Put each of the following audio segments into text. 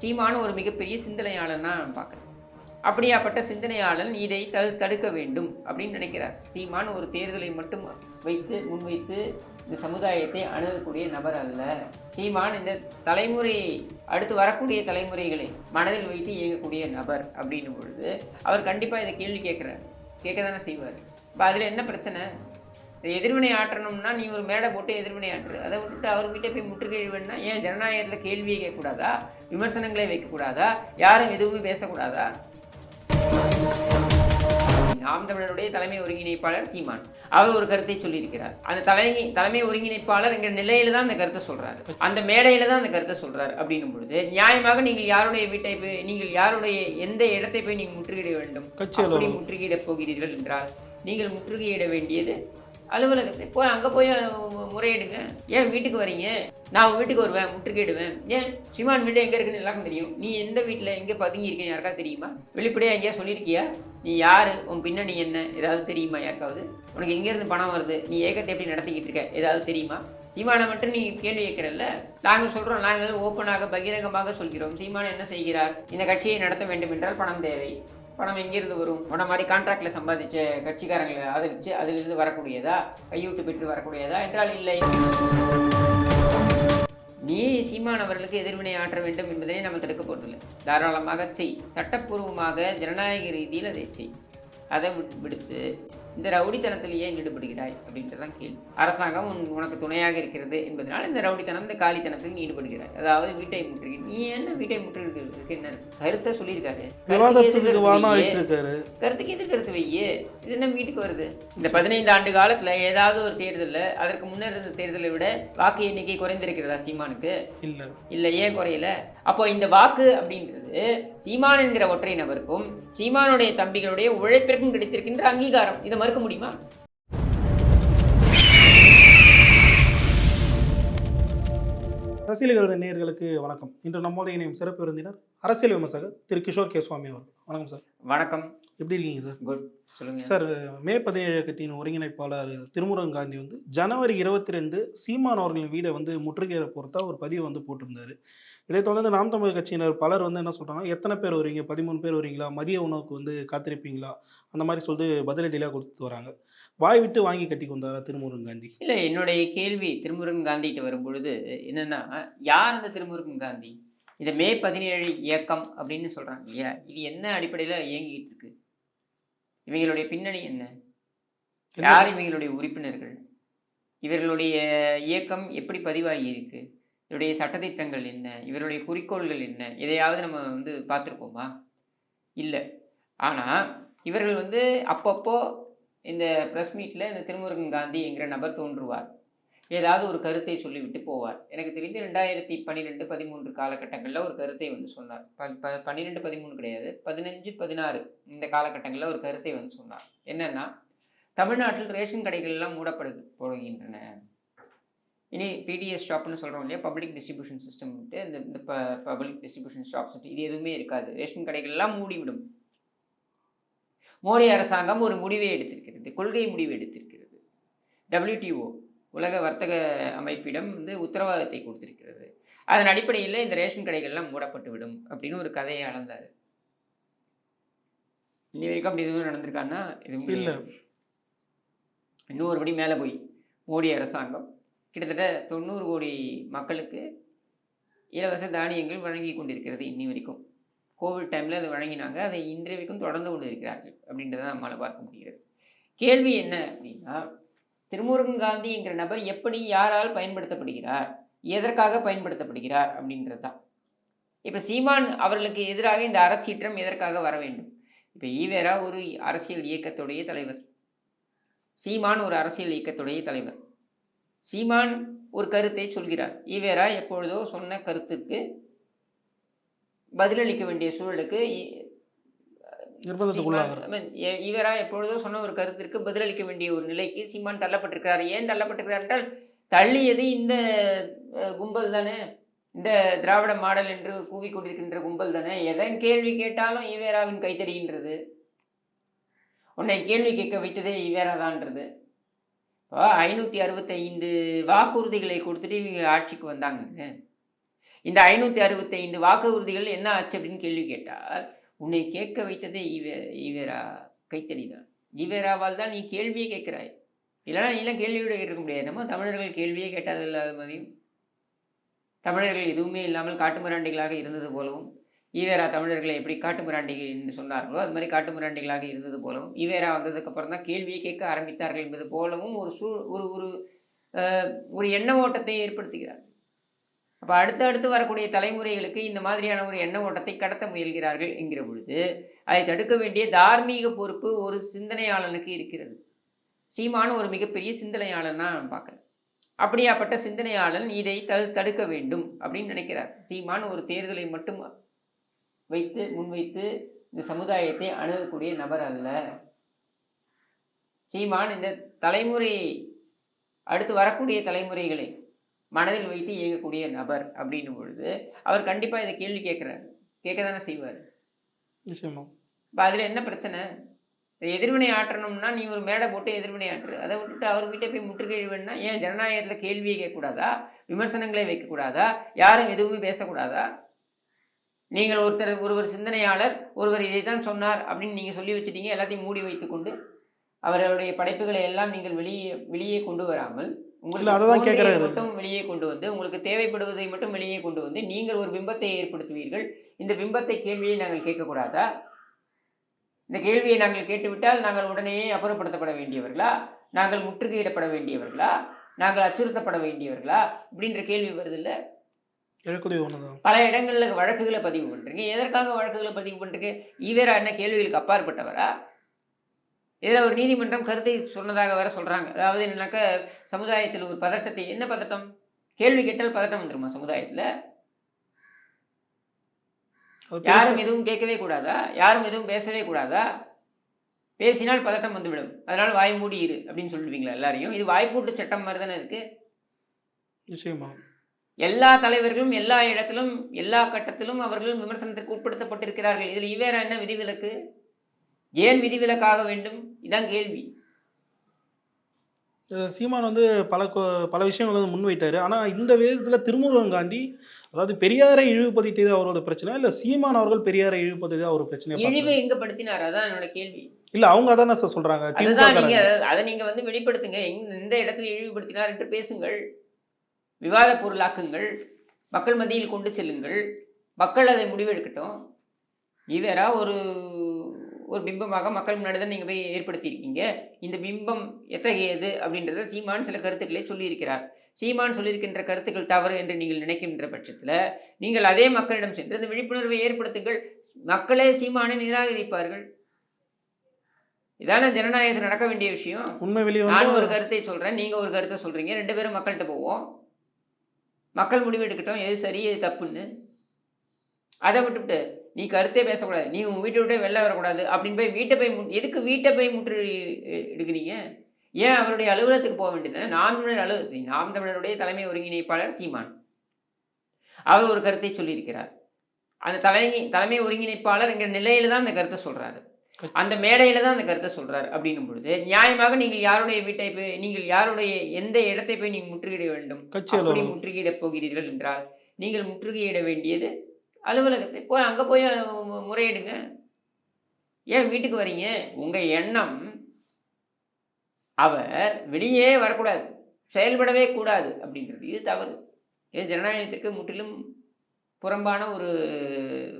சீமான் ஒரு மிகப்பெரிய சிந்தனையாளன் நான் பார்க்குறேன். அப்படியாப்பட்ட சிந்தனையாளன் இதை தடு தடுக்க வேண்டும் அப்படின்னு நினைக்கிறார். சீமான் ஒரு தேர்தலை மட்டும் வைத்து முன்வைத்து இந்த சமுதாயத்தை அணுகக்கூடிய நபர் அல்ல. சீமான் இந்த தலைமுறை அடுத்து வரக்கூடிய தலைமுறைகளை மனதில் வைத்து இயங்கக்கூடிய நபர் அப்படின்னும் பொழுது அவர் கண்டிப்பாக இதை கேள்வி கேட்குறார். கேட்க தானே செய்வார். இப்போ அதில் என்ன பிரச்சனை? எதிர்வினை ஆற்றணும்னா நீ ஒரு மேடை போட்டு எதிர்வினை ஆற்று. அதை விட்டுட்டு அவர்கிட்ட போய் முற்றுகையிடுவேன்னா ஏன் ஜனநாயகத்தில் கேள்வியை கேட்கக்கூடாதா? விமர்சனங்களை வைக்கக்கூடாதா? யாரும் எதுவுமே பேசக்கூடாதா? நாம் தமிழருடைய தலைமை ஒருங்கிணைப்பாளர் சீமான். அவர் ஒரு கருத்தை சொல்லியிருக்கிறார். அந்த தலைமை தலைமை ஒருங்கிணைப்பாளர் என்கிற நிலையில தான் அந்த கருத்தை சொல்றாரு. அந்த மேடையில தான் அந்த கருத்தை சொல்றாரு அப்படின்னும் பொழுது நியாயமாக நீங்கள் யாருடைய வீட்டை போய் நீங்கள் யாருடைய எந்த இடத்தை போய் நீங்கள் முற்றுகையிட வேண்டும்? அப்படி. முற்றுகையிட போகிறீர்கள் என்றால் நீங்கள் முற்றுகையிட வேண்டியது அலுவலகத்தை போய் அங்கே போய் முறையிடுங்க. ஏன் வீட்டுக்கு வரீங்க? நான் உங்க வீட்டுக்கு வருவேன் முற்றுகையிடுவேன். ஏன்? சிமான் வீடு எங்கே இருக்குன்னு எல்லாருக்கும் தெரியும். நீ எந்த வீட்டில் எங்கே பதுங்கி யாருக்கா தெரியுமா? வெளிப்படையாக எங்கேயா சொல்லியிருக்கியா? நீ யார்? உன் பின்னணி என்ன? ஏதாவது தெரியுமா யாருக்காவது? உனக்கு எங்கேருந்து பணம் வருது? நீ ஏக்கத்தை எப்படி நடத்திக்கிட்டு இருக்க? ஏதாவது தெரியுமா? சீமானை மட்டும் நீ கேள்வி கேட்கறல்ல. நாங்கள் சொல்கிறோம் நாங்கள் ஓப்பனாக பகிரங்கமாக சொல்கிறோம். சீமான் என்ன செய்கிறார்? இந்த கட்சியை நடத்த வேண்டும் என்றால் பணம் தேவை. பணம் எங்கிருந்து வரும்? உன மாதிரி கான்ட்ராக்டில் சம்பாதிச்ச கட்சிக்காரங்களை ஆதரித்து அதிலிருந்து வரக்கூடியதா? கையூட்டு பெற்று வரக்கூடியதா? என்றால் இல்லை. நீ சீமான் அவர்களுக்கு எதிர்வினை ஆற்ற வேண்டும் என்பதை நம்ம தடுக்க போறதில்லை. தாராளமாக செய். சட்டப்பூர்வமாக ஜனநாயக ரீதியில் அதை செய். அதை விடுத்து இந்த ரவுடித்தனத்தில் ஏன் ஈடுபடுகிறாய் அப்படின்றதான் கேள்வி. அரசாங்கம் உன் உனக்கு துணையாக இருக்கிறது என்பதனால் இந்த ரவுடித்தனம் இந்த காலித்தனத்தில் நீ ஈடுபடுகிறாய். அதாவது வீட்டை முற்றுகை நீ என்ன வீட்டை முற்றுகிறதுக்கு என்ன கருத்தை சொல்லியிருக்காரு. கருத்துக்கு எதிர்கருத்து வானம் வையே. இது என்ன வீட்டுக்கு வருது? இந்த பதினைந்து ஆண்டு காலத்துல ஏதாவது ஒரு தேர்தல்ல அதற்கு முன்னர் இருந்த தேர்தலை விட வாக்கு எண்ணிக்கை குறைந்திருக்கிறதா சீமானுக்கு? இல்ல. இல்ல ஏன் குறையல? அப்போ இந்த வாக்கு அப்படின்றது சீமான் என்கிற ஒற்றை நபருக்கும் சீமானுடைய தம்பிகளுடைய உழைப்பிற்கும் கிடைத்திருக்கின்ற அங்கீகாரம். இதை மறுக்க முடியுமா? அரசியல் கருத நேயர்களுக்கு வணக்கம். இன்று நம்மோட இணையும் சிறப்பு விருந்தினர் அரசியல் விமர்சகர் திரு கிஷோர் கே சுவாமி அவர்கள். வணக்கம் சார். வணக்கம். எப்படி இருக்கீங்க சார்? குட். சொல்லுங்க. சார் மே பதினேழு இயக்கத்தின் ஒருங்கிணைப்பாளர் திருமுருகன் காந்தி வந்து ஜனவரி இருபத்தி ரெண்டு சீமான் அவர்களின் வீடை வந்து முற்றுகையிட பொறுத்தா ஒரு பதிவு வந்து போட்டிருந்தாரு. இதை தொடர்ந்து நாம் தமிழ் கட்சியினர் பலர் வந்து என்ன சொல்றாங்கன்னா எத்தனை பேர் வரீங்க பதிமூணு பேர் வரீங்களா மதிய உணவுக்கு வந்து காத்திருப்பீங்களா? அந்த மாதிரி சொல்லிட்டு பதிலடியாக கொடுத்துட்டு வராங்க. வாய் விட்டு வாங்கி கட்டி கொண்டாரா திருமுருகன் காந்தி? இல்ல என்னுடைய கேள்வி திருமுருகன் காந்திகிட்ட வரும் பொழுது என்னன்னா யார் அந்த திருமுருகன் காந்தி? இந்த மே பதினேழு இயக்கம் அப்படின்னு சொல்றாங்க இல்லையா? இது என்ன அடிப்படையில இயங்கிட்டு இருக்கு? இவங்களுடைய பின்னணி என்ன? யார் இவங்களுடைய உறுப்பினர்கள்? இவர்களுடைய இயக்கம் எப்படி பதிவாகி இருக்கு? இவருடைய சட்டத்திட்டங்கள் என்ன? இவருடைய குறிக்கோள்கள் என்ன? எதையாவது நம்ம வந்து பார்த்துருப்போமா? இல்லை. ஆனால் இவர்கள் வந்து அப்பப்போ இந்த ப்ரெஸ் மீட்டில் இந்த திருமுருகன் காந்தி என்கிற நபர் தோன்றுவார். ஏதாவது ஒரு கருத்தை சொல்லிவிட்டு போவார். எனக்கு தெரிந்து ரெண்டாயிரத்தி பன்னிரெண்டு பதிமூன்று காலகட்டங்களில் ஒரு கருத்தை வந்து சொன்னார். ப பன்னிரெண்டு பதிமூணு கிடையாது. பதினஞ்சு பதினாறு இந்த காலகட்டங்களில் ஒரு கருத்தை வந்து சொன்னார். என்னென்னா தமிழ்நாட்டில் ரேஷன் கடைகள் எல்லாம் மூடப்படுது போடுகின்றன. இனி பிடிஎஸ் ஷாப்னு சொல்கிறோம் இல்லையா? பப்ளிக் டிஸ்ட்ரிபியூஷன் சிஸ்டம் இந்த இந்த ப பப்ளிக் டிஸ்ட்ரிபியூஷன் ஷாப்ஸ் இது எதுவுமே இருக்காது. ரேஷன் கடைகள் எல்லாம் மூடிவிடும். மோடி அரசாங்கம் ஒரு முடிவை எடுத்திருக்கிறது. கொள்கை முடிவு எடுத்திருக்கிறது. WTO உலக வர்த்தக அமைப்பிடம் வந்து உத்தரவாதத்தை கொடுத்திருக்கிறது. அதன் அடிப்படையில் இந்த ரேஷன் கடைகள்லாம் மூடப்பட்டு விடும் அப்படின்னு ஒரு கதையை அளந்தார். இன்னி வரைக்கும் அப்படி எதுவும் நடந்திருக்கான்னா எதுவும் இல்ல. கிடையாது. இன்னும் ஒரு படி மேலே போய் மோடி அரசாங்கம் கிட்டத்தட்ட தொண்ணூறு கோடி மக்களுக்கு இலவச தானியங்கள் வழங்கி கொண்டிருக்கிறது இன்னி வரைக்கும். கோவிட் டைமில் அதை வழங்கினாங்க. அதை இன்றைய வரைக்கும் தொடர்ந்து கொண்டு இருக்கிறார்கள் அப்படின்றத நம்மளால் பார்க்க முடிகிறது. கேள்வி என்ன அப்படின்னா திருமுருகன் காந்தி என்கிற நபர் எப்படி யாரால் பயன்படுத்தப்படுகிறார்? எதற்காக பயன்படுத்தப்படுகிறார் அப்படின்றது தான். இப்போ சீமான் அவர்களுக்கு எதிராக இந்த அறச்சீற்றம் எதற்காக வர வேண்டும்? இப்போ ஈவேரா ஒரு அரசியல் இயக்கத்துடைய தலைவர். சீமான் ஒரு அரசியல் இயக்கத்துடைய தலைவர். சீமான் ஒரு கருத்தை சொல்கிறார். ஈவேரா எப்பொழுதோ சொன்ன கருத்துக்கு பதிலளிக்க வேண்டிய சூழலுக்கு இவரா எப்பொழுதோ சொன்ன ஒரு கருத்திற்கு பதிலளிக்க வேண்டிய ஒரு நிலைக்கு சீமான் தள்ளப்பட்டிருக்கிறார். ஏன் தள்ளப்பட்டிருக்கிறார் என்றால் தள்ளியது இந்த கும்பல் தானே? இந்த திராவிட மாடல் என்று கூவிக்கொண்டிருக்கின்ற கும்பல் தானே? எதன் கேள்வி கேட்டாலும் ஈவேராவின் கைத்தறிகின்றது உன்னை கேள்வி கேட்க வைத்ததே ஈவேரா தான்ன்றது இப்போ ஐநூற்றி அறுபத்தைந்து வாக்குறுதிகளை கொடுத்துட்டு இவங்க ஆட்சிக்கு வந்தாங்க. இந்த ஐநூற்றி அறுபத்தைந்து வாக்குறுதிகள் என்ன ஆச்சு அப்படின்னு கேள்வி கேட்டால் உன்னை கேட்க வைத்ததே ஈவே ஈவேரா கைத்தறி தான் ஈவேராவால் தான் நீ கேள்வியே கேட்குறாய். இல்லைன்னா நீலாம் கேள்வியோட கேட்டிருக்க முடியாது. நம்ம தமிழர்கள் கேள்வியே கேட்டது இல்லாத மாதிரியும் தமிழர்கள் எதுவுமே இல்லாமல் காட்டுமராண்டிகளாக இருந்தது போலவும் ஈவேரா தமிழர்களை எப்படி காட்டுமிராண்டிகள் என்று சொன்னார்களோ அது மாதிரி காட்டுமிராண்டிகளாக இருந்தது போலவும் ஈவேரா வந்ததுக்கப்புறம் தான் கேள்வியை கேட்க ஆரம்பித்தார்கள் என்பது போலவும் ஒரு சூ ஒரு ஒரு ஒரு எண்ண ஓட்டத்தை ஏற்படுத்துகிறார். அப்போ அடுத்து அடுத்து வரக்கூடிய தலைமுறைகளுக்கு இந்த மாதிரியான ஒரு எண்ண ஓட்டத்தை கடத்த முயல்கிறார்கள் என்கிற பொழுது அதை தடுக்க வேண்டிய தார்மீக பொறுப்பு ஒரு சிந்தனையாளனுக்கு இருக்கிறது. சீமான ஒரு மிகப்பெரிய சிந்தனையாளன் நான் பார்க்குறேன். அப்படியாப்பட்ட சிந்தனையாளன் இதை தடு தடுக்க வேண்டும் அப்படின்னு நினைக்கிறார். சீமான் ஒரு தேர்தலை மட்டும் வைத்து முன்வைத்து இந்த சமுதாயத்தை அணுகக்கூடிய நபர் அல்ல. சீமான் இந்த தலைமுறை அடுத்து வரக்கூடிய தலைமுறைகளை மனதில் வைத்து இயங்கக்கூடிய நபர் அப்படின்னும் பொழுது அவர் கண்டிப்பாக இதை கேள்வி கேட்குறாரு. கேட்க தானே செய்வார். நிச்சயமா. இப்போ அதில் என்ன பிரச்சனை? எதிர்வினை ஆற்றணும்னா நீ ஒரு மேடை போட்டு எதிர்வினை ஆற்று. அதை விட்டுட்டு அவர் கிட்ட போய் முற்றுகையிட வேணும்னா ஏன் ஜனநாயகத்தில் கேள்வியே கேட்கக்கூடாதா? விமர்சனங்களே வைக்கக்கூடாதா? யாரும் எதுவுமே பேசக்கூடாதா? நீங்கள் ஒருத்தர் ஒருவர் சிந்தனையாளர் ஒருவர் இதை தான் சொன்னார் அப்படின்னு நீங்கள் சொல்லி வச்சிட்டீங்க எல்லாத்தையும் மூடி வைத்துக்கொண்டு அவருடைய படைப்புகளை எல்லாம் நீங்கள் வெளியே வெளியே கொண்டு வராமல் இல்ல, கேட்கறாரு. மட்டும் வெளியே கொண்டு வந்து உங்களுக்கு தேவைப்படுவதை மட்டும் வெளியே கொண்டு வந்து நீங்கள் ஒரு பிம்பத்தை ஏற்படுத்துவீர்கள். இந்த பிம்பத்தை கேள்வியை நாங்கள் கேட்கக்கூடாதா? இந்த கேள்வியை நாங்கள் கேட்டுவிட்டால் நாங்கள் உடனேயே அப்புறப்படுத்தப்பட வேண்டியவர்களா? நாங்கள் முற்றுகையிடப்பட வேண்டியவர்களா? நாங்கள் அச்சுறுத்தப்பட வேண்டியவர்களா? இப்படின்ற கேள்வி வருதில்ல எழக்கூடிய ஒன்று தான் பல இடங்களில் வழக்குகளை பதிவு பண்ணுறீங்க எதற்காக வழக்குகளை பதிவு பண்ணுறீங்க ஈவேரா என்ன கேள்விகளுக்கு அப்பாற்பட்டவரா? இதில் ஒரு நீதிமன்றம் கருத்தை சொன்னதாக வேற சொல்கிறாங்க அதாவது என்னன்னாக்கா சமுதாயத்தில் ஒரு பதட்டத்தை என்ன பதட்டம்? கேள்வி கேட்டால் பதட்டம் வந்துருமா சமுதாயத்தில்? யாரும் எதுவும் கேட்கவே கூடாதா? யாரும் எதுவும் பேசவே கூடாதா? பேசினால் பதட்டம் வந்துவிடும். அதனால் வாய் மூடி இரு அப்படின்னு சொல்லுவீங்களா எல்லாரையும்? இது வாய்ப்பூட்டு சட்டம் மாதிரி தானே இருக்குது நிச்சயமா. எல்லா தலைவர்களும் எல்லா இடத்திலும் எல்லா கட்டத்திலும் அவர்கள் விமர்சனத்திற்கு உட்படுத்தப்பட்டிருக்கிறார்கள். இதில் இவேரா என்ன விதிவிலக்கு? ஏன் விதிவிலக்காக வேண்டும்? இதான் கேள்வி. சீமான் வந்து பல பல விஷயங்கள் வந்து முன்வைத்தாரு. ஆனா இந்த விதத்துல திருமுருகன் காந்தி அதாவது பெரியாரை இழிவுபடுத்தியது அவரோட பிரச்சனை இல்ல சீமான் அவர்கள் பெரியாரை இழிவுபடுத்தியது அவர் பிரச்சனை இழிவு எங்க படுத்தினார்? அதான் என்னோட கேள்வி. இல்ல அவங்க அதானே சார் சொல்றாங்க. அதை நீங்க வந்து வெளிப்படுத்துங்க. எந்த இடத்துல இழிவுபடுத்தினார் என்று பேசுங்கள். விவாத பொருளாக்குங்கள் மக்கள் மத்தியில் கொண்டு செல்லுங்கள். மக்கள் அதை முடிவெடுக்கட்டும். ஈவேரா ஒரு ஒரு பிம்பமாக மக்கள் முன்னாடி தான் நீங்கள் போய் ஏற்படுத்தியிருக்கீங்க. இந்த பிம்பம் எத்தகையது அப்படின்றத சீமான் சில கருத்துக்களை சொல்லியிருக்கிறார். சீமான் சொல்லியிருக்கின்ற கருத்துக்கள் தவறு என்று நீங்கள் நினைக்கின்ற பட்சத்தில் நீங்கள் அதே மக்களிடம் சென்று இந்த விழிப்புணர்வை ஏற்படுத்துங்கள். மக்களே சீமானை நிராகரிப்பார்கள். இதான ஜனநாயகத்தில் நடக்க வேண்டிய விஷயம். உண்மை வெளியே நான் ஒரு கருத்தை சொல்றேன் நீங்க ஒரு கருத்தை சொல்றீங்க ரெண்டு பேரும் மக்கள்கிட்ட போவோம். மக்கள் முடிவெடுக்கட்டும் எது சரி எது தப்புன்னு. அதை விட்டுவிட்டு நீ கருத்தே பேசக்கூடாது. நீ உன் வீட்டை விட்டே வெளில வரக்கூடாது அப்படின்னு போய் வீட்டை போய் எதுக்கு வீட்டை போய் முற்று எடுக்கிறீங்க? ஏன் அவருடைய அலுவலகத்துக்கு போக வேண்டியது நாம் தமிழர் அலுவலக நாம் தமிழருடைய தலைமை ஒருங்கிணைப்பாளர் சீமான். அவர் ஒரு கருத்தை சொல்லியிருக்கிறார். அந்த தலைமை தலைமை ஒருங்கிணைப்பாளர் என்கிற நிலையில தான் அந்த கருத்தை சொல்கிறாரு அந்த மேடையில தான் அந்த கருத்தை சொல்றாரு. அப்படின்னும் பொழுது நியாயமாக நீங்கள் யாருடைய வீட்டை போய் நீங்கள் யாருடைய எந்த இடத்தை போய் நீங்கள் முற்றுகையிட வேண்டும்? அப்படி அலுவலகம். முற்றுகையிட போகிறீர்கள் என்றால் நீங்கள் முற்றுகையிட வேண்டியது அலுவலகத்தை போய் அங்கே போய் முறையிடுங்க. ஏன் வீட்டுக்கு வரீங்க? உங்க எண்ணம் அவர் வெளியே வரக்கூடாது செயல்படவே கூடாது அப்படின்றது. இது தவறு. இது ஜனநாயகத்திற்கு முற்றிலும் புறம்பான ஒரு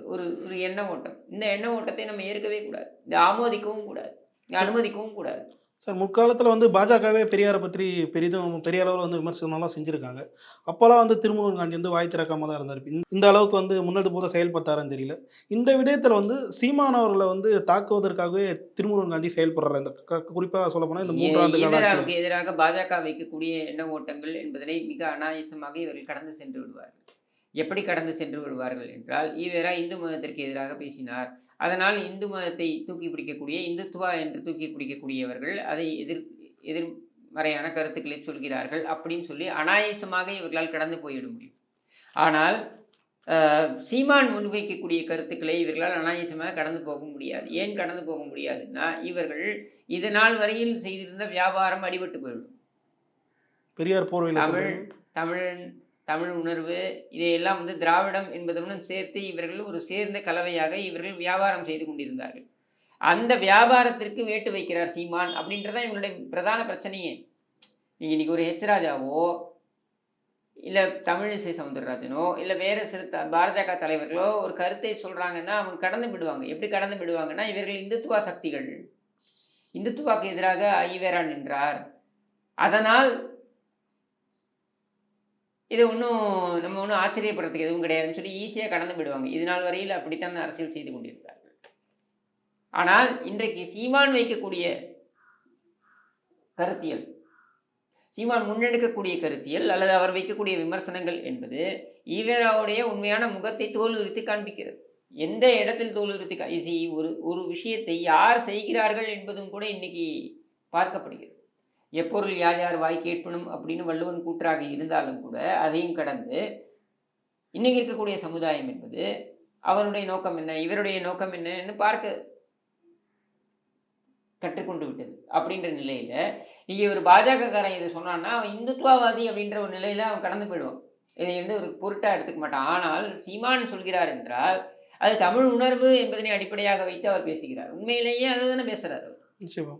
ஒரு ஒரு எண்ண ஓட்டம். இந்த எண்ண ஓட்டத்தை நம்ம ஏற்கவே கூடாது. இந்த ஆமோதிக்கவும் கூடாது. அனுமதிக்கவும் கூடாது. சார் முற்காலத்துல வந்து பாஜகவே பெரியாரை பற்றி பெரிதும் பெரிய அளவில் வந்து விமர்சனம்லாம் செஞ்சிருக்காங்க. அப்போல்லாம் வந்து திருமுருகன் காந்தி வந்து வாய் திறக்காம தான் இருந்தார். இந்த- அளவுக்கு வந்து முன்னது போத செயல்பட்டாருன்னு தெரியல. இந்த விதத்துல வந்து சீமானவர்களை வந்து தாக்குவதற்காகவே திருமுருகன் காந்தி செயல்படுறாரு. இந்த க- குறிப்பா சொல்ல போனா இந்த மூன்றாண்டு கால ஆட்சியில் ஈவேராவுக்கு எதிராக பாஜக வைக்கக்கூடிய எண்ண ஓட்டங்கள் என்பதனை மிக அனாயசமாக இவர்கள் கடந்து சென்று விடுவார்கள். எப்படி கடந்து சென்று விடுவார்கள் என்றால் ஈவேரா இந்து மதத்திற்கு எதிராக பேசினார். அதனால் இந்து மதத்தை தூக்கி பிடிக்கக்கூடிய இந்துத்துவா என்று தூக்கி பிடிக்கக்கூடியவர்கள் அதை எதிர் எதிர்மறையான கருத்துக்களை சொல்கிறார்கள் அப்படின்னு சொல்லி அனாயசமாக இவர்களால் கடந்து போய்விட முடியும். ஆனால் சீமான் முன்வைக்கக்கூடிய கருத்துக்களை இவர்களால் அனாயசமாக கடந்து போக முடியாது. ஏன் கடந்து போக முடியாதுன்னா இவர்கள் இது நாள் வரையில் செய்திருந்த வியாபாரம் அடிபட்டு போயிடும் பெரியார் போர்வையில் தமிழ் சொல்றாரு. தமிழ் உணர்வு இதையெல்லாம் வந்து திராவிடம் என்பதுடன் சேர்த்து இவர்கள் ஒரு சேர்ந்த கலவையாக இவர்கள் வியாபாரம் செய்து கொண்டிருந்தார்கள். அந்த வியாபாரத்திற்கு வேட்டு வைக்கிறார் சீமான் அப்படின்றதான் இவங்களுடைய பிரதான பிரச்சனையே. நீங்கள் இன்னைக்கு ஒரு ஹெச் ராஜாவோ இல்லை தமிழிசை சவுந்தரராஜனோ இல்லை வேறு சிறு த பாரதிக தலைவர்களோ ஒரு கருத்தை சொல்கிறாங்கன்னா அவங்க கடந்து விடுவாங்க எப்படி கடந்து விடுவாங்கன்னா இவர்கள் இந்துத்துவ சக்திகள். இந்துத்துவாக்கு எதிராக ஐவேரா நின்றார். அதனால் இது ஒன்றும் நம்ம ஒன்றும் ஆச்சரியப்படுறதுக்கு எதுவும் கிடையாதுன்னு சொல்லி ஈஸியாக கடந்து விடுவாங்க இது நாள் வரையில் அப்படித்தான் அரசியல் செய்து கொண்டிருக்கிறார்கள். ஆனால் இன்றைக்கு சீமான் வைக்கக்கூடிய கருத்தியல் சீமான் முன்னெடுக்கக்கூடிய கருத்தியல் அல்லது அவர் வைக்கக்கூடிய விமர்சனங்கள் என்பது ஈவேராவுடைய உண்மையான முகத்தை தோல் உரித்து காண்பிக்கிறது. எந்த இடத்தில் தோல் உரித்து ஒரு ஒரு விஷயத்தை யார் செய்கிறார்கள் என்பதும் கூட இன்னைக்கு பார்க்கப்படுகிறது. எப்பொருள் யார் யார் வாய் கேட்பணும் அப்படின்னு வள்ளுவன் கூற்றாக இருந்தாலும் கூட அதையும் கடந்து இன்னைக்கு இருக்கக்கூடிய சமுதாயம் என்பது அவருடைய நோக்கம் என்ன இவருடைய நோக்கம் என்னன்னு பார்க்க கற்றுக்கொண்டு விட்டது அப்படின்ற நிலையில இங்கே ஒரு பாஜகக்காரன் இதை சொன்னான்னா அவன் இந்துத்துவவாதி அப்படின்ற ஒரு நிலையில அவன் கடந்து போயிடுவான். இதை வந்து ஒரு பொருட்டாக எடுத்துக்க மாட்டான். ஆனால் சீமான் சொல்கிறார் என்றால் அது தமிழ் உணர்வு என்பதனை அடிப்படையாக வைத்து அவர் பேசுகிறார். உண்மையிலேயே அதுதானே பேசுகிறார் அவர். நிச்சயமா.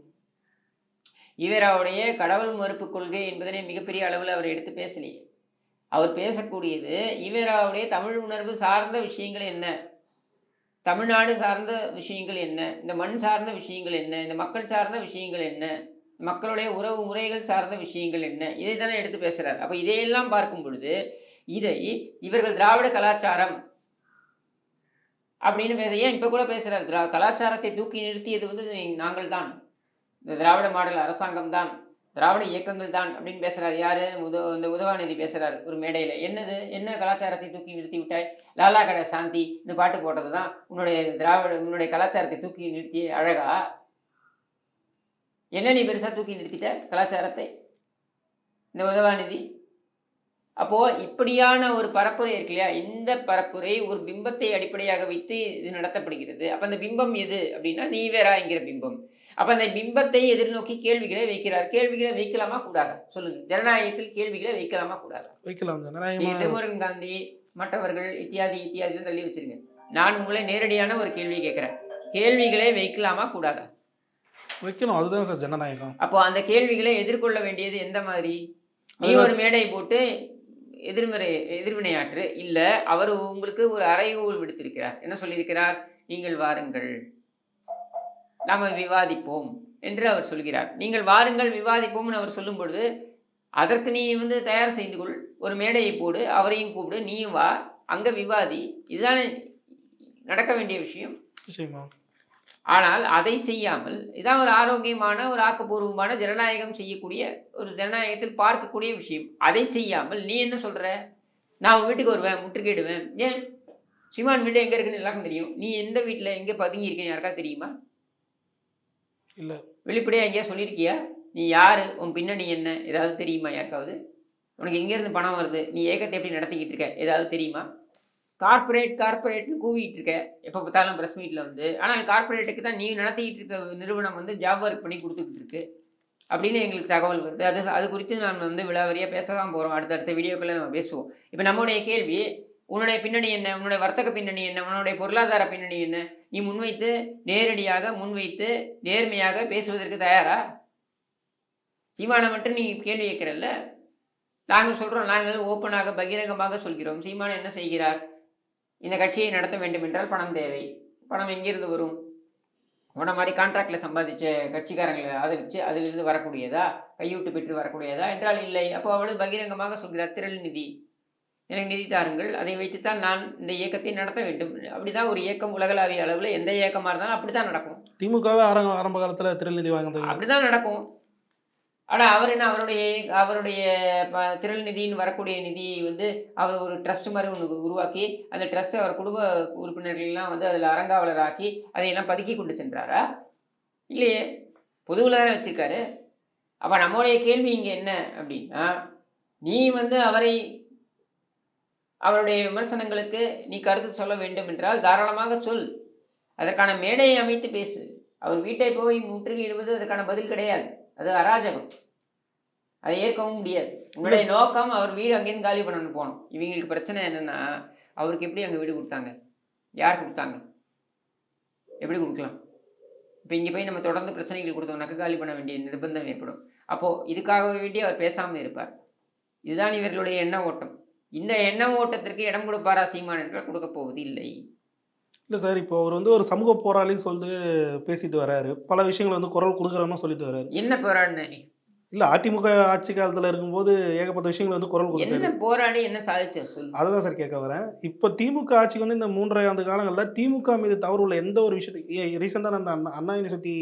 ஈவேராவுடைய கடவுள் மறுப்பு கொள்கை என்பதனை மிகப்பெரிய அளவில் அவர் எடுத்து பேசலையே. அவர் பேசக்கூடியது இவராவுடைய தமிழ் உணர்வு சார்ந்த விஷயங்கள் என்ன? தமிழ்நாடு சார்ந்த விஷயங்கள் என்ன? இந்த மண் சார்ந்த விஷயங்கள் என்ன? இந்த மக்கள் சார்ந்த விஷயங்கள் என்ன? மக்களுடைய உறவு முறைகள் சார்ந்த விஷயங்கள் என்ன? இதை தானே எடுத்து பேசுகிறார் அப்போ இதையெல்லாம் பார்க்கும் பொழுது இதை இவர்கள் திராவிட கலாச்சாரம் அப்படின்னு பேச ஏன் இப்போ கூட பேசுகிறார் திரா கலாச்சாரத்தை தூக்கி நிறுத்தியது வந்து நாங்கள் தான் இந்த திராவிட மாடல் அரசாங்கம் தான் திராவிட இயக்கங்கள் தான் அப்படின்னு பேசுறாரு யாரு? உத இந்த உதவாநிதி பேசுறாரு ஒரு மேடையில். என்னது? என்ன கலாச்சாரத்தை தூக்கி நிறுத்தி விட்டாய்? லாலா கடை சாந்தி இந்த பாட்டு போட்டது தான் உன்னுடைய திராவிட உன்னுடைய கலாச்சாரத்தை தூக்கி நிறுத்திய அழகா? என்ன நீ பெருசா தூக்கி நிறுத்திட்ட கலாச்சாரத்தை? இந்த உதவாநிதி? அப்போ இப்படியான ஒரு பரப்புரை இருக்கு இல்லையா? இந்த பரப்புரை ஒரு பிம்பத்தை அடிப்படையாக வைத்து இது நடத்தப்படுகிறது. அப்ப அந்த பிம்பம் எது அப்படின்னா நீவேரா என்கிற பிம்பம். அப்ப அந்த பிம்பத்தை எதிர்நோக்கி கேள்விகளை வைக்கிறார். கேள்விகளை வைக்கலாமா கூடாதா? சொல்லுங்க. ஜனநாயகத்தில் கேள்விகளை வைக்கலாமா கூடாதா? வைக்கலாம். ஜனநாயகமா காந்தி மற்றவர்கள் இத்தியாதி இத்தியாதி தள்ளி வச்சிருங்க. நான் உங்களை நேரடியான ஒரு கேள்வி கேட்கிறேன். கேள்விகளை வைக்கலாமா கூடாதா? வைக்கணும். அதுதான் சார் ஜனநாயகம். அப்போ அந்த கேள்விகளை எதிர்கொள்ள வேண்டியது எந்த மாதிரி? நீ ஒரு மேடை போட்டு எதிர்மறை எதிர்வினையாற்று. இல்ல அவர் உங்களுக்கு ஒரு அறைகூல் விடுத்திருக்கிறார். என்ன சொல்லியிருக்கிறார்? நீங்கள் வாருங்கள். நாம விவாதிப்போம் என்று அவர் சொல்கிறார். நீங்கள் வாருங்கள் விவாதிப்போம்னு அவர் சொல்லும் பொழுது அதற்கு நீ வந்து தயார் செய்து கொள் ஒரு மேடையை போடு அவரையும் கூப்பிடு நீயும் வா அங்க விவாதி. இதுதானே நடக்க வேண்டிய விஷயம். ஆனால் அதை செய்யாமல் இதான் ஒரு ஆரோக்கியமான ஒரு ஆக்கப்பூர்வமான ஜனநாயகம் செய்யக்கூடிய ஒரு ஜனநாயகத்தில் பார்க்கக்கூடிய விஷயம். அதை செய்யாமல் நீ என்ன சொல்ற? நான் உன் வீட்டுக்கு வருவேன் முற்றுகையிடுவேன். ஏன்? சிமான் வீடு எங்க இருக்குன்னு எல்லாருக்கும் தெரியும். நீ எந்த வீட்டில் எங்கே பதுங்கி இருக்கேன்னு யாருக்கா தெரியுமா? இல்லை. வெளிப்படையாக எங்கேயா சொல்லியிருக்கியா? நீ யார்? உன் பின்னணி என்ன? ஏதாவது தெரியுமா யாருக்காவது? உனக்கு எங்கேருந்து பணம் வருது? நீ ஏகத்தை எப்படி நடத்திக்கிட்டு இருக்க? ஏதாவது தெரியுமா? கார்ப்பரேட் கார்பரேட்னு கூவிட்டு இருக்க. எப்போ பார்த்தாலும் ப்ரெஸ் மீட்டில் வந்து. ஆனால் கார்ப்பரேட்டுக்கு தான் நீ நடத்திக்கிட்டு இருக்க நிறுவனம் வந்து ஜாப் ஒர்க் பண்ணி கொடுத்துக்கிட்டு இருக்கு. அப்படின்னு எங்களுக்கு தகவல் வருது. அது அது குறித்து நான் வந்து விலாவரியாக பேச தான் போகிறோம் அடுத்தடுத்த வீடியோக்களை நம்ம பேசுவோம். இப்போ நம்மளுடைய கேள்வி உன்னுடைய பின்னணி என்ன? உன்னுடைய வர்த்தக பின்னணி என்ன? உன்னுடைய பொருளாதார பின்னணி என்ன? நீ முன்வைத்து நேரடியாக முன்வைத்து நேர்மையாக பேசுவதற்கு தயாரா? சீமானை மட்டும் நீ கேள்வி கேட்கிறல்ல? நாங்கள் சொல்கிறோம் நாங்கள் ஓப்பனாக பகிரங்கமாக சொல்கிறோம். சீமான் என்ன செய்கிறார்? இந்த கட்சியை நடத்த வேண்டும் என்றால் பணம் தேவை. பணம் எங்கிருந்து வரும்? உன மாதிரி கான்ட்ராக்டில் சம்பாதிச்ச கட்சிக்காரங்களை ஆதரித்து அதிலிருந்து வரக்கூடியதா? கையூட்டு பெற்று வரக்கூடியதா? என்றால் இல்லை. அப்போ அவள் பகிரங்கமாக சொல்கிறார் திரள் நிதி. எனக்கு நிதி தாருங்கள் அதை வைத்துத்தான் நான் இந்த இயக்கத்தை நடத்த வேண்டும். அப்படிதான் ஒரு இயக்கம் உலகளாவிய அளவில் எந்த இயக்கமாக இருந்தாலும் அப்படித்தான் நடக்கும். திமுகவே ஆரம்ப ஆரம்ப காலத்துல திருநெல்வேலி வாங்கினது அப்படிதான் நடக்கும். ஆனால் அவர் என்ன அவருடைய அவருடைய திரள் நிதின்னு வரக்கூடிய நிதியை வந்து அவர் ஒரு ட்ரஸ்ட் மாதிரி ஒன்று உருவாக்கி அந்த ட்ரஸ்ட்டை அவர் குடும்ப உறுப்பினர்கள்லாம் வந்து அதில் அறங்காவலராக்கி அதையெல்லாம் பதுக்கி கொண்டு சென்றாரா? இல்லையே. பொதுவில் தானே வச்சிருக்காரு. அப்போ நம்முடைய கேள்வி இங்கே என்ன அப்படின்னா நீ வந்து அவரை அவருடைய விமர்சனங்களுக்கு நீ கருத்து சொல்ல வேண்டும் என்றால் தாராளமாக சொல். அதற்கான மேடையை அமைத்து பேசு. அவர் வீட்டை போய் முற்றுகையிடுவது அதற்கான பதில் கிடையாது. அது அராஜகம். அதை ஏற்கவும் முடியாது. உன்னுடைய நோக்கம் அவர் வீடு அங்கேருந்து காலி பண்ணணும் போகணும். இவங்களுக்கு பிரச்சனை என்னன்னா அவருக்கு எப்படி அங்கே வீடு கொடுத்தாங்க? யார் கொடுத்தாங்க? எப்படி கொடுக்கலாம்? இப்போ இங்கே போய் நம்ம தொடர்ந்து பிரச்சனைகள் கொடுத்தோம்னாக்க காலி பண்ண வேண்டிய நிர்பந்தம் ஏற்படும். அப்போது இதுக்காக வேண்டி அவர் பேசாமல் இருப்பார். இதுதான் இவர்களுடைய எண்ண ஓட்டம். இந்த எண்ண ஓட்டத்திற்கு இடம் கொடுப்பாரா சீமான் என்றால் கொடுக்க போவது இல்லை இல்லை சார் இப்போ அவர் வந்து ஒரு சமூக போராளின்னு சொல்லிட்டு பேசிட்டு வராரு. பல விஷயங்கள் வந்து குரல் கொடுக்குறோன்னு சொல்லிட்டு வராரு. என்ன போராடின நீ? இல்லை அதிமுக ஆட்சி காலத்தில் இருக்கும்போது ஏகப்பட்ட விஷயங்கள் வந்து குரல் கொடுத்தாரு. என்ன போராடி என்ன சாதிச்ச சொல்லு. அதை தான் சார் கேட்க வரேன். இப்போ திமுக ஆட்சிக்கு வந்து இந்த மூன்றரை ஆண்டு காலங்களில் திமுக மீது தவறு உள்ள எந்த ஒரு விஷயத்தை ரீசெண்டான அந்த அண்ணா அண்ணா யூனிவர்சிட்டி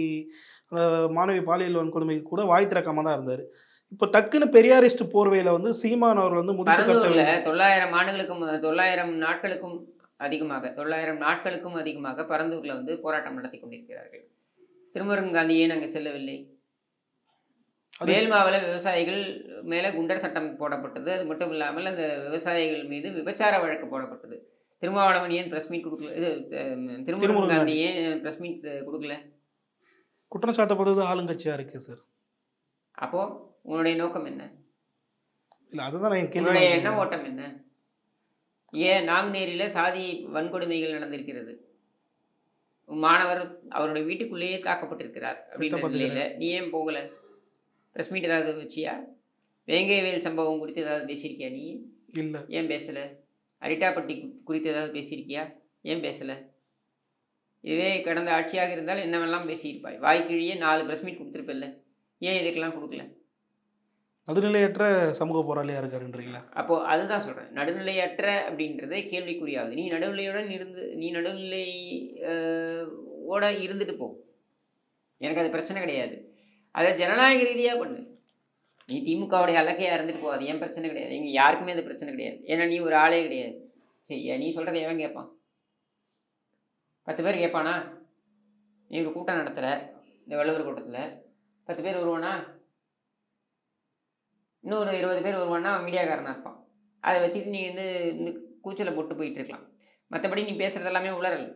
மாணவி பாலியல் வன்கொடுமைக்கு கூட வாய் திறக்காம தான் இருந்தார். இப்போ டக்குன்னு பெரியாரிஸ்ட் போர்வையில் வந்து சீமான் அவர் வந்து பரந்தூர்ல தொள்ளாயிரம் ஆண்டுகளுக்கும் தொள்ளாயிரம் நாட்களுக்கும் அதிகமாக தொள்ளாயிரம் நாட்களுக்கும் அதிகமாக பரந்தூர்ல வந்து போராட்டம் நடத்தி கொண்டிருக்கிறார்கள். திருமுருகன் காந்தி ஏன் அங்கே செல்லவில்லை? வேல்மாவில் விவசாயிகள் மேலே குண்டர் சட்டம் போடப்பட்டது. அது மட்டும் இல்லாமல் அந்த விவசாயிகள் மீது விபச்சார வழக்கு போடப்பட்டது. திருமாவளவன் ஏன் பிரஸ் மீட் கொடுக்கல? இது திருமுருகன் காந்தி ஏன் பிரஸ் மீட் கொடுக்கல? குற்றம் சாட்டப்படுறது ஆளுங்கட்சியாக இருக்கு சார்? அப்போ உன்னுடைய நோக்கம் என்ன? இல்லை அதுதான் உன்னுடைய எண்ண. ஓட்டம் என்ன? ஏன் நாங்குநேரியில் சாதி வன்கொடுமைகள் நடந்திருக்கிறது? மாணவர் அவருடைய வீட்டுக்குள்ளேயே தாக்கப்பட்டிருக்கிறார் அப்படின்ற தாக்கப்பட்டிருக்கிறார். நிலையில நீ ஏன் போகல? ப்ரெஸ் மீட் ஏதாவது வச்சியா? வேங்கைவேல் சம்பவம் குறித்து ஏதாவது பேசியிருக்கியா நீ? இல்லை. ஏன் பேசல? அரிட்டாப்பட்டி குறித்து ஏதாவது பேசியிருக்கியா? ஏன் பேசல? இதுவே கடந்த ஆட்சியாக இருந்தால் என்னவெல்லாம் பேசியிருப்பாய்? வாய்க்கிழியே நாலு ப்ரெஸ் மீட் கொடுத்துருப்பில்ல. ஏன் இதுக்கெல்லாம் கொடுக்கல? நடுநிலையற்ற சமூக போராளியாக இருக்காருன்றீங்களா? அப்போ அதுதான் சொல்கிறேன் நடுநிலையற்ற அப்படின்றதே கேள்விக்குறியாகுது. நீ நடுநிலையுடன் இருந்து நீ நடுநிலை ஓட இருந்துட்டு போ. எனக்கு அது பிரச்சனை கிடையாது. அதை ஜனநாயக ரீதியாக பண்ணு. நீ திமுகவுடைய அலக்கையாக இருந்துட்டு போ. அது ஏன் பிரச்சனை கிடையாது? எங்கள் யாருக்குமே அது பிரச்சனை கிடையாது. ஏன்னா நீ ஒரு ஆளே கிடையாது. சரியா நீ சொல்கிறத எவன் கேட்பான்? பத்து பேர் கேட்பானா? நீ ஒரு கூட்டம் நடத்துகிற இந்த வள்ளுவர் கூட்டத்தில். பத்து பேர் வருவானா? இன்னொரு இருபது பேர் வருவான்னா மீடியாக்காரனாக இருப்பான். அதை வச்சுட்டு நீ வந்து இந்த கூச்சலை போட்டு போயிட்டு இருக்கலாம் மற்றபடி நீ பேசுகிறது எல்லாமே உளறல்.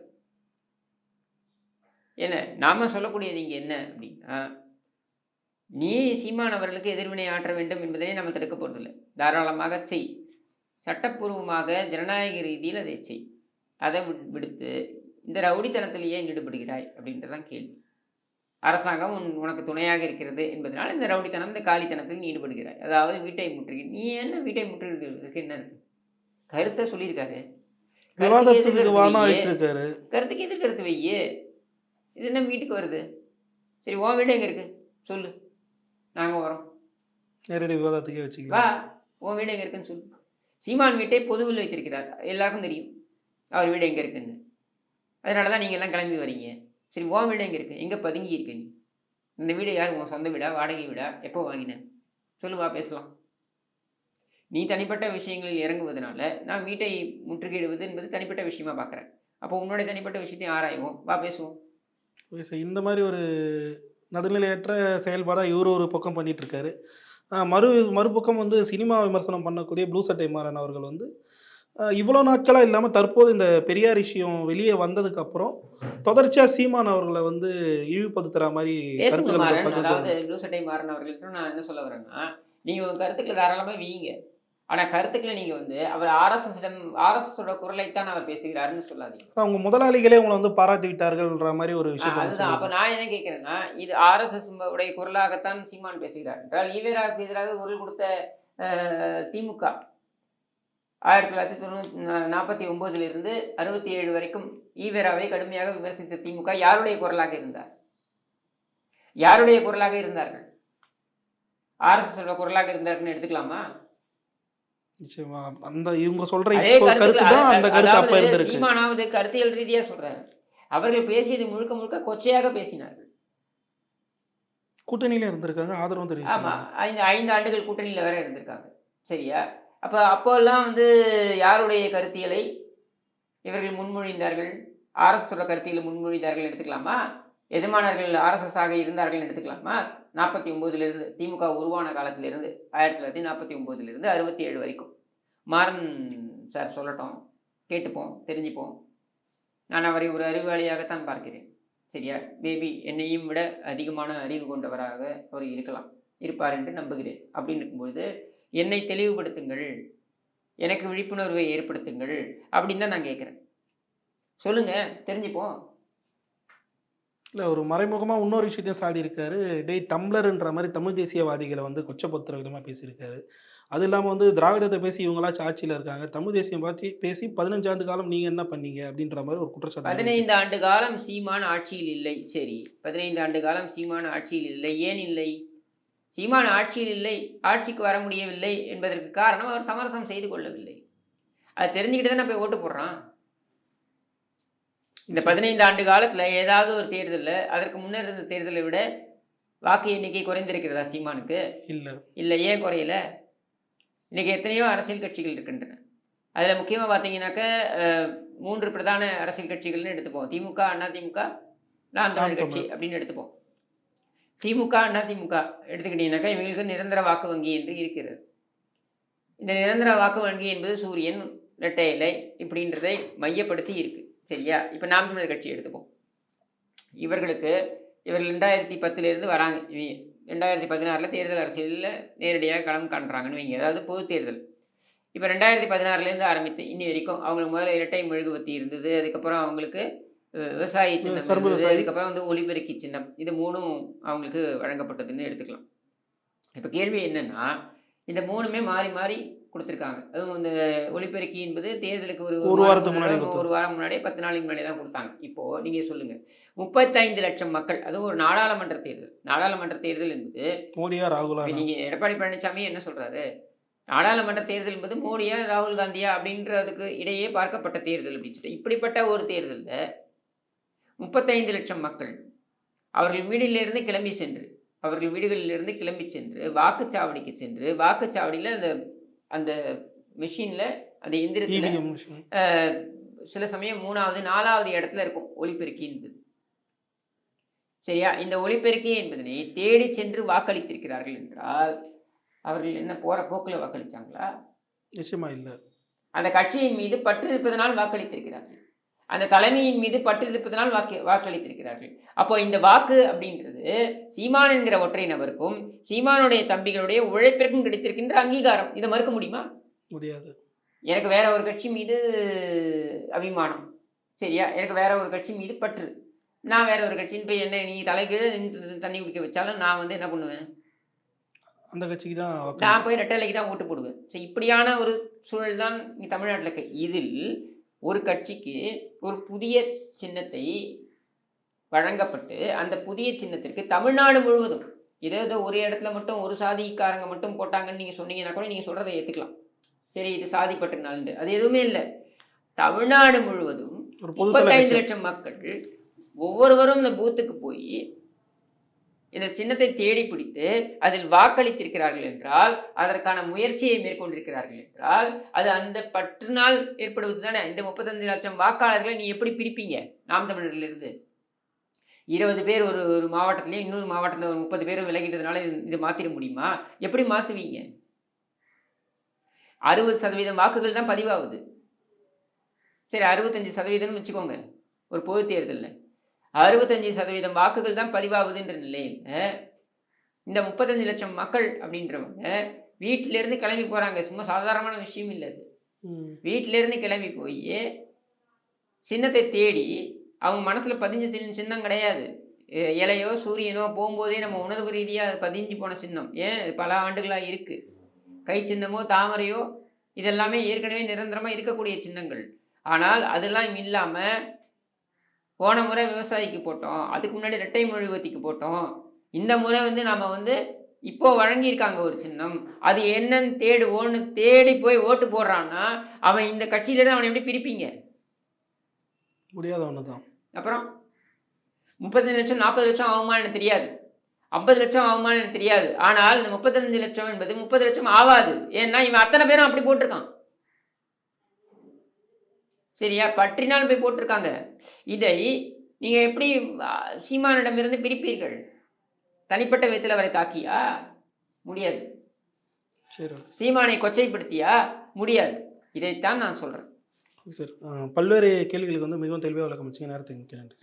என்ன? நாம சொல்லக்கூடியது இங்கே என்ன அப்படின்னா நீ சீமானவர்களுக்கு எதிர்வினை ஆற்ற வேண்டும் என்பதனை நம்ம தடுக்க போகிறதில்லை தாராளமாக செய். சட்டப்பூர்வமாக ஜனநாயக ரீதியில் அதை செய். அதை வி- விடுத்து இந்த ரவுடித்தனத்திலேயே ஈடுபடுகிறாய் அப்படின்றதான் கேள்வி. அரசாங்கம் உன் உனக்கு துணையாக இருக்கிறது என்பதனால் இந்த ரவுடித்தனம் இந்த காலித்தனத்தில் நீ ஈடுபடுகிறாய். அதாவது வீட்டை முற்றுகை நீ என்ன வீட்டை முற்றுகிறதுக்கு என்ன இருக்கு? கருத்தை சொல்லியிருக்காரு. கருத்துக்கு எதிர்கருத்து வானா வையே. இது என்ன வீட்டுக்கு வருது? சரி உன் வீடு எங்கே இருக்கு? சொல்லு. நாங்கள் வரோம் நேரடி விவாதத்துக்கே வச்சுக்கலாம். உன் வீடு எங்கே இருக்குன்னு சொல்லு. சீமான் வீட்டை பொதுவில் வைத்திருக்கிறார். எல்லாருக்கும் தெரியும். அவர் வீடு எங்கே இருக்குன்னு. அதனால தான் நீங்கள் எல்லாம் கிளம்பி வரீங்க. சரி உன் வீடு எங்கே இருக்கு? எங்கே பதுங்கி இருக்கு நீ? இந்த வீடு யார்? உன் சொந்த வீடா? வாடகை வீடா? எப்போ வாங்கின? சொல்லுவா பேசலாம். நீ தனிப்பட்ட விஷயங்களில் இறங்குவதனால நான் வீட்டை முற்றுகையிடுவது என்பது தனிப்பட்ட விஷயமா பார்க்குறேன். அப்போ உன்னுடைய தனிப்பட்ட விஷயத்தையும் ஆராய்வோம். வா பேசுவோம். Okay sir. இந்த மாதிரி ஒரு நடுநிலையற்ற செயல்பாடாக இவர் ஒரு பக்கம் பண்ணிட்டு இருக்காரு. மறு மறுபக்கம் வந்து சினிமா விமர்சனம் பண்ணக்கூடிய ப்ளூ சட்டை மாறன் அவர்கள் வந்து இவ்வளோ நாட்களாக இல்லாமல் தற்போது இந்த பெரியார் விஷயம் வெளியே வந்ததுக்கு அப்புறம் தொடர்ச்சியாக சீமான் அவர்களை வந்து இழிவுபடுத்துகிற மாதிரி அதாவது ப்ளூ சட்டை மாறன் அவர்களுக்கு நான் என்ன சொல்ல வரேன்னா நீங்கள் உங்கள் கருத்துக்களை தாராளமாக வீங்க. ஆனால் கருத்துக்களை நீங்கள் வந்து அவர் ஆர்எஸ்எஸ்டம் ஆர்எஸ்எஸோட குரலைத்தான் அவர் பேசுகிறாருன்னு சொல்லாதீங்க. அவங்க முதலாளிகளே உங்களை வந்து பாராட்டி விட்டார்கள்ன்ற மாதிரி ஒரு அதுதான். அப்போ. நான் என்ன கேட்குறேன்னா இது ஆர்எஸ்எஸ் உடைய குரலாகத்தான் சீமான் பேசுகிறார். என்றால் ஈவேராவுக்கு எதிராக குரல் கொடுத்த திமுக ஆயிரத்தி தொள்ளாயிரத்தி தொண்ணூற்றி நாற்பத்தி ஒம்போதிலிருந்து அறுபத்தி ஏழு வரைக்கும் ஈவேராவை கடுமையாக விமர்சித்த திமுக யாருடைய குரலாக இருந்தார்? யாருடைய குரலாக இருந்தார்கள்? ஆர்எஸ்எஸோட குரலாக இருந்தார்கள்னு எடுத்துக்கலாமா? அந்த இவங்க சொல்ற சீமானாவது கருத்தியல் ரீதியா சொல்றாரு. அவர்கள் பேசியது முழுக்க முழுக்க கொச்சையாக பேசினார்கள். கூட்டணியில இருந்திருக்காங்க ஆதரவும் ஆமா தெரிவிச்சாங்க ஐந்து ஐந்து ஆண்டுகள் கூட்டணியில வேற இருந்திருக்காங்க. சரியா? அப்போ அப்போல்லாம் வந்து யாருடைய கருத்தியலை இவர்கள் முன்மொழிந்தார்கள்? ஆர்எஸ்எஸோட கருத்தியலை முன்மொழிந்தார்கள் எடுத்துக்கலாமா? எஜமானர்கள் ஆர்எஸ்எஸ்ஸாக இருந்தார்கள் எடுத்துக்கலாமா? நாற்பத்தி ஒம்போதுலேருந்து திமுக உருவான காலத்திலிருந்து ஆயிரத்தி தொள்ளாயிரத்தி நாற்பத்தி ஒம்போதுலேருந்து அறுபத்தி ஏழு வரைக்கும். மாறன் சார் சொல்லட்டும் கேட்டுப்போம் தெரிஞ்சுப்போம். நான் அவரை ஒரு அறிவாளியாகத்தான் பார்க்கிறேன். சரியா? மேபி என்னையும் விட அதிகமான அறிவு கொண்டவராக அவர் இருக்கலாம். இருப்பார் என்று நம்புகிறேன். அப்படின்னு இருக்கும்பொழுது என்னை தெளிவுபடுத்துங்கள் எனக்கு விழிப்புணர்வை ஏற்படுத்துங்கள் அப்படின்னு தான் நான் கேட்குறேன் சொல்லுங்க தெரிஞ்சுப்போம். இல்லை ஒரு மறைமுகமாக இன்னொரு விஷயத்தையும் சாடி இருக்காரு டேய் டம்ளர்ன்ற மாதிரி தமிழ் தேசியவாதிகளை வந்து கொச்சப்படுத்துற விதமாக பேசியிருக்காரு. அது இல்லாமல் வந்து திராவிடத்தை பேசி இவங்களாச்சும் ஆட்சியில் இருக்காங்க. தமிழ் தேசியம் பார்த்து பேசி பதினஞ்சு ஆண்டு காலம் நீங்கள் என்ன பண்ணீங்க அப்படின்ற மாதிரி ஒரு குற்றச்சாட்டு. பதினைந்து ஆண்டு காலம் சீமான் ஆட்சியில் இல்லை. சரி பதினைந்து ஆண்டு காலம் சீமான் ஆட்சியில் இல்லை. ஏன் இல்லை? சீமான் ஆட்சியில் இல்லை ஆட்சிக்கு வர முடியவில்லை என்பதற்கு காரணம் அவர் சமரசம் செய்து கொள்ளவில்லை. அது தெரிஞ்சுக்கிட்டு தான் போய் ஓட்டு போடுறான்? இந்த பதினைந்து ஆண்டு காலத்துல ஏதாவது ஒரு தேர்தலில் அதற்கு முன்னர் இருந்த தேர்தலை விட வாக்கு எண்ணிக்கை குறைந்திருக்கிறதா சீமானுக்கு? இல்லை. இல்லை ஏன் குறையல? இன்னைக்கு எத்தனையோ அரசியல் கட்சிகள் இருக்கின்றன. அதில் முக்கியமாக பார்த்தீங்கன்னாக்க மூன்று பிரதான அரசியல் கட்சிகள்னு எடுத்துப்போம். திமுக அண்ணா திமுக நாம் தமிழ் கட்சி. அப்படின்னு எடுத்துப்போம். திமுக அண்ணா திமுக எடுத்துக்கிட்டீங்கன்னாக்கா இவங்களுக்கு நிரந்தர வாக்கு வங்கி என்று இருக்கிறது. இந்த நிரந்தர வாக்கு வங்கி என்பது சூரியன் இரட்டை இலை இப்படின்றதை மையப்படுத்தி இருக்கு. சரியா? இப்போ நாம் தமிழர் கட்சி எடுத்துப்போம். இவர்களுக்கு இவர்கள் ரெண்டாயிரத்தி பத்துலேருந்து வராங்க. ரெண்டாயிரத்தி பதினாறில் தேர்தல் அரசியலில் நேரடியாக களம் காண்றாங்கன்னு வைங்க. அதாவது பொது தேர்தல். இப்போ ரெண்டாயிரத்தி பதினாறுலேருந்து ஆரம்பித்து இன்னி வரைக்கும் அவங்களுக்கு முதல்ல இரட்டை மெழுகுவத்தி இருந்தது. அதுக்கப்புறம் அவங்களுக்கு விவசாய சின்னம். அதுக்கப்புறம் வந்து ஒலிபெருக்கி சின்னம். இது மூணும் அவங்களுக்கு வழங்கப்பட்டதுன்னு எடுத்துக்கலாம். இப்போ கேள்வி என்னன்னா இந்த மூணுமே மாறி மாறி கொடுத்துருக்காங்க. அதுவும் இந்த ஒலிபெருக்கி என்பது தேர்தலுக்கு ஒரு ஒரு வாரத்துக்கு முன்னாடி முன்னாடி ஒரு வாரம் முன்னாடியே பத்து நாளைக்கு முன்னாடி தான் கொடுத்தாங்க. இப்போ நீங்க சொல்லுங்க. முப்பத்தைந்து லட்சம் மக்கள் அதுவும் ஒரு நாடாளுமன்ற தேர்தல். நாடாளுமன்ற தேர்தல் என்பது மோடியா ராகுலா நீங்க எடப்பாடி பழனிசாமி என்ன சொல்றாரு? நாடாளுமன்ற தேர்தல் என்பது மோடியா ராகுல் காந்தியா அப்படின்றதுக்கு இடையே பார்க்கப்பட்ட தேர்தல் அப்படின்னு சொல்லி இப்படிப்பட்ட ஒரு தேர்தலில் முப்பத்தைந்து லட்சம் மக்கள். அவர்கள் வீட்டிலிருந்து கிளம்பி சென்று அவர்கள் வீடுகளிலிருந்து கிளம்பி சென்று வாக்குச்சாவடிக்கு சென்று வாக்குச்சாவடியில் அந்த அந்த மிஷினில் அந்த எந்திரத்தில் சில சமயம் மூணாவது நாலாவது இடத்துல இருக்கும் ஒலிபெருக்கி என்பது. சரியா? இந்த ஒலிபெருக்கி என்பதனை தேடி சென்று வாக்களித்திருக்கிறார்கள் என்றால் அவர்கள் என்ன போற போக்கில் வாக்களிச்சாங்களா? நிச்சயமா இல்லை. அந்த கட்சியின் மீது பற்று இருப்பதனால் வாக்களித்திருக்கிறார்கள். அந்த தலைமையின் மீது பற்று இருப்பதனால் வாக்கு வாக்களித்திருக்கிறார்கள். அப்போ இந்த வாக்கு அப்படின்றது சீமான் என்கிற ஒற்றை நபருக்கும் சீமானுடைய தம்பிகளுடைய உழைப்பிற்கும் கிடைத்திருக்கின்ற அங்கீகாரம். இதை மறுக்க முடியுமா? முடியாது. எனக்கு வேற ஒரு கட்சி மீது அபிமானம். சரியா? எனக்கு வேற ஒரு கட்சி மீது பற்று. நான் வேற ஒரு கட்சின்னு போய் என்ன நீ தலைகீழ தண்ணி குடிக்க வச்சாலும் நான் வந்து என்ன பண்ணுவேன்? அந்த கட்சிக்கு தான். நான் போய் ரெட்டலைக்கு தான் ஓட்டு போடுவேன். ஸோ இப்படியான ஒரு சூழல் தான் இங்கே தமிழ்நாட்டில் இருக்கு. இதில் ஒரு கட்சிக்கு ஒரு புதிய சின்னத்தை வழங்கப்பட்டு அந்த புதிய சின்னத்திற்கு தமிழ்நாடு முழுவதும் ஏதோ ஏதோ ஒரு இடத்துல மட்டும் ஒரு சாதிக்காரங்க மட்டும் போட்டாங்கன்னு நீங்கள் சொன்னீங்கன்னா கூட நீங்கள் சொல்கிறத ஏற்றுக்கலாம் சரி இது சாதிப்பட்டனால அது எதுவுமே இல்லை. தமிழ்நாடு முழுவதும் முப்பத்தைந்து லட்சம் மக்கள் ஒவ்வொருவரும் இந்த பூத்துக்கு போய் இந்த சின்னத்தை தேடி பிடித்து அதில் வாக்களித்திருக்கிறார்கள் என்றால் அதற்கான முயற்சியை மேற்கொண்டிருக்கிறார்கள் என்றால் அது அந்த பற்று நாள் ஏற்படுவது தானே? இந்த முப்பத்தஞ்சு லட்சம் வாக்காளர்களை நீ எப்படி பிரிப்பீங்க? நாம் தமிழர்களிலிருந்து. இருபது பேர் ஒரு ஒரு மாவட்டத்திலையும் இன்னொரு மாவட்டத்தில் ஒரு முப்பது பேர் விலகிட்டதுனால இது இது மாற்றிட முடியுமா? எப்படி மாற்றுவீங்க அறுபது சதவீதம் வாக்குகள் தான் பதிவாகுது. சரி அறுபத்தஞ்சு சதவீதம்னு வச்சுக்கோங்க. ஒரு பொது தேர்தலில். அறுபத்தஞ்சு சதவீதம் வாக்குகள் தான் பதிவாகுதுன்ற நிலையில் இந்த முப்பத்தஞ்சு லட்சம் மக்கள் அப்படின்றவங்க வீட்டிலேருந்து கிளம்பி போகிறாங்க சும்மா சாதாரணமான விஷயம் இல்லை அது. வீட்டிலேருந்து கிளம்பி போய் சின்னத்தை தேடி அவங்க மனசில் பதிஞ்ச சின்ன சின்னம் கிடையாது. இலையோ சூரியனோ போகும்போதே நம்ம உணர்வு ரீதியாக பதிஞ்சு போன சின்னம். ஏன்? பல ஆண்டுகளாக இருக்குது கை சின்னமோ தாமரையோ இதெல்லாமே ஏற்கனவே நிரந்தரமாக இருக்கக்கூடிய சின்னங்கள். ஆனால் அதெல்லாம் இல்லாமல் போன முறை விவசாயிக்கு போட்டோம் அதுக்கு முன்னாடி ரெட்டை மொழிவத்திக்கு போட்டோம். இந்த முறை வந்து நம்ம வந்து இப்போ வழங்கியிருக்காங்க ஒரு சின்னம். அது என்னன்னு தேடுவோன்னு தேடி போய் ஓட்டு போடுறான்னா அவன் இந்த கட்சியிலேருந்து அவனை எப்படி பிரிப்பீங்க? முடியாத ஒன்று தான் அப்புறம் முப்பத்தஞ்சு லட்சம் நாற்பது லட்சம் ஆகுமான்னு எனக்கு தெரியாது. ஐம்பது லட்சம் ஆகுமான்னு எனக்கு தெரியாது. ஆனால் இந்த முப்பத்தஞ்சு லட்சம் என்பது முப்பது லட்சம் ஆகாது. ஏன்னா இவன் அத்தனை பேரும் அப்படி போட்டிருக்கான். சரியா? பற்றினால் போய் போட்டிருக்காங்க. இதை நீங்கள் எப்படி சீமானிடமிருந்து பிரிப்பீர்கள்? தனிப்பட்ட விதத்தில் அவரை தாக்கியா? முடியாது. சீமானை கொச்சைப்படுத்தியா? முடியாது. இதைத்தான் நான் சொல்கிறேன் சார். பல்வேறு கேள்விகளுக்கு வந்து மிகவும் தெளிவாக விளக்கம் வச்சுங்க நேரத்துக்கு நன்றி